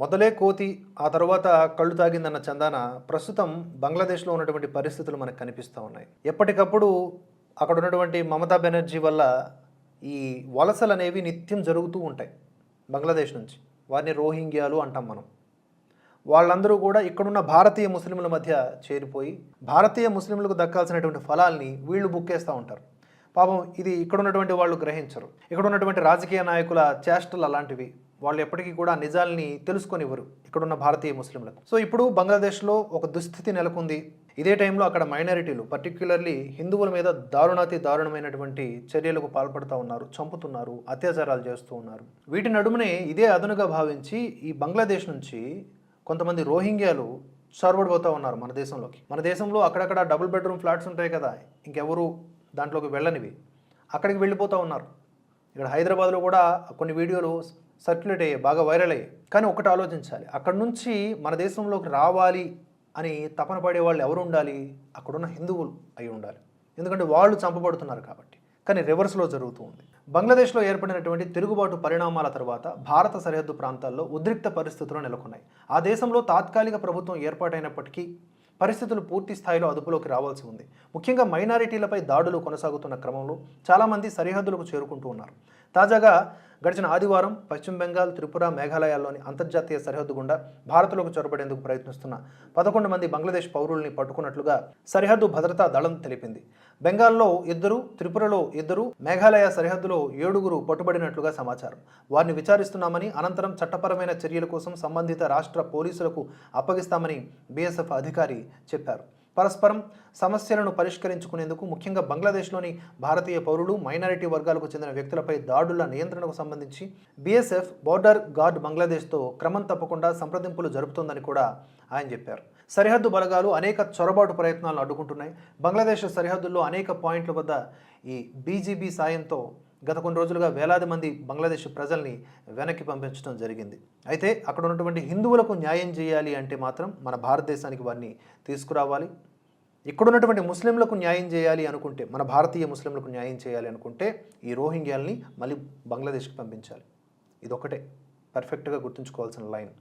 మొదలే కోతి ఆ తర్వాత కళ్ళు తాగిందన్న చందాన ప్రస్తుతం బంగ్లాదేశ్లో ఉన్నటువంటి పరిస్థితులు మనకు కనిపిస్తూ ఉన్నాయి. ఎప్పటికప్పుడు అక్కడ ఉన్నటువంటి మమతా బెనర్జీ వల్ల ఈ వలసలు అనేవి నిత్యం జరుగుతూ ఉంటాయి బంగ్లాదేశ్ నుంచి. వారిని రోహింగ్యాలు అంటాం మనం. వాళ్ళందరూ కూడా ఇక్కడున్న భారతీయ ముస్లింల మధ్య చేరిపోయి భారతీయ ముస్లింలకు దక్కాల్సినటువంటి ఫలాల్ని వీళ్ళు బుక్కేస్తూ ఉంటారు. పాపం ఇది ఇక్కడ ఉన్నటువంటి వాళ్ళు గ్రహించరు. ఇక్కడ ఉన్నటువంటి రాజకీయ నాయకుల చేష్టలు అలాంటివి వాళ్ళు ఎప్పటికీ కూడా నిజాల్ని తెలుసుకొనివ్వరు ఇక్కడున్న భారతీయ ముస్లింలకు. సో ఇప్పుడు బంగ్లాదేశ్లో ఒక దుస్థితి నెలకొంది. ఇదే టైంలో అక్కడ మైనారిటీలు పర్టిక్యులర్లీ హిందువుల మీద దారుణాతి దారుణమైనటువంటి చర్యలకు పాల్పడుతూ ఉన్నారు చంపుతున్నారు అత్యాచారాలు చేస్తూ ఉన్నారు. వీటి నడుమనే ఇదే అదనుగా భావించి ఈ బంగ్లాదేశ్ నుంచి కొంతమంది రోహింగ్యాలు చొరబడిపోతూ ఉన్నారు మన దేశంలోకి. మన దేశంలో అక్కడక్కడ డబుల్ బెడ్రూమ్ ఫ్లాట్స్ ఉంటాయి కదా ఇంకెవరు దాంట్లోకి వెళ్ళనివి. అక్కడికి వెళ్ళిపోతూ ఉన్నారు. ఇక్కడ హైదరాబాద్లో కూడా కొన్ని వీడియోలు సర్క్యులేట్ అయ్యాయి బాగా వైరల్ అయ్యాయి కానీ ఒకటి ఆలోచించాలి. అక్కడ నుంచి మన దేశంలోకి రావాలి అని తపన పడే వాళ్ళు ఎవరు ఉండాలి? అక్కడున్న హిందువులు అయి ఉండాలి. ఎందుకంటే వాళ్ళు చంపబడుతున్నారు కాబట్టి. కానీ రివర్స్లో జరుగుతూ ఉంది. బంగ్లాదేశ్లో ఏర్పడినటువంటి తిరుగుబాటు పరిణామాల తర్వాత భారత సరిహద్దు ప్రాంతాల్లో ఉద్రిక్త పరిస్థితులు నెలకొన్నాయి. ఆ దేశంలో తాత్కాలిక ప్రభుత్వం ఏర్పాటైనప్పటికీ పరిస్థితులు పూర్తి స్థాయిలో అదుపులోకి రావాల్సి ఉంది. ముఖ్యంగా మైనారిటీలపై దాడులు కొనసాగుతున్న క్రమంలో చాలామంది సరిహద్దులకు చేరుకుంటూ ఉన్నారు. తాజాగా గడిచిన ఆదివారం పశ్చిమ బెంగాల్ త్రిపుర మేఘాలయాల్లోని అంతర్జాతీయ సరిహద్దు గుండా భారత్లోకి చొరబడేందుకు ప్రయత్నిస్తున్న పదకొండు మంది బంగ్లాదేశ్ పౌరుల్ని పట్టుకున్నట్లుగా సరిహద్దు భద్రతా దళం తెలిపింది. బెంగాల్లో ఇద్దరు త్రిపురలో ఇద్దరు మేఘాలయ సరిహద్దులో ఏడుగురు పట్టుబడినట్లుగా సమాచారం. వారిని విచారిస్తున్నామని అనంతరం చట్టపరమైన చర్యల కోసం సంబంధిత రాష్ట్ర పోలీసులకు అప్పగిస్తామని బీఎస్ఎఫ్ అధికారి చెప్పారు. పరస్పరం సమస్యలను పరిష్కరించుకునేందుకు ముఖ్యంగా బంగ్లాదేశ్లోని భారతీయ పౌరులు మైనారిటీ వర్గాలకు చెందిన వ్యక్తులపై దాడుల నియంత్రణకు సంబంధించి బీఎస్ఎఫ్ బోర్డర్ గార్డ్ బంగ్లాదేశ్తో క్రమం తప్పకుండా సంప్రదింపులు జరుపుతోందని కూడా ఆయన చెప్పారు. సరిహద్దు బలగాలు అనేక చొరబాటు ప్రయత్నాలను అడ్డుకుంటున్నాయి. బంగ్లాదేశ్ సరిహద్దుల్లో అనేక పాయింట్ల వద్ద ఈ బీజీబీ సాయంతో గత కొన్ని రోజులుగా వేలాది మంది బంగ్లాదేశ్ ప్రజల్ని వెనక్కి పంపించడం జరిగింది. అయితే అక్కడ ఉన్నటువంటి హిందువులకు న్యాయం చేయాలి అంటే మాత్రం మన భారతదేశానికి వారిని తీసుకురావాలి. ఇక్కడున్నటువంటి ముస్లింలకు న్యాయం చేయాలి అనుకుంటే మన భారతీయ ముస్లింలకు న్యాయం చేయాలి అనుకుంటే ఈ రోహింగ్యాల్ని మళ్ళీ బంగ్లాదేశ్కి పంపించాలి. ఇదొకటే పర్ఫెక్ట్గా గుర్తుంచుకోవాల్సిన లైన్.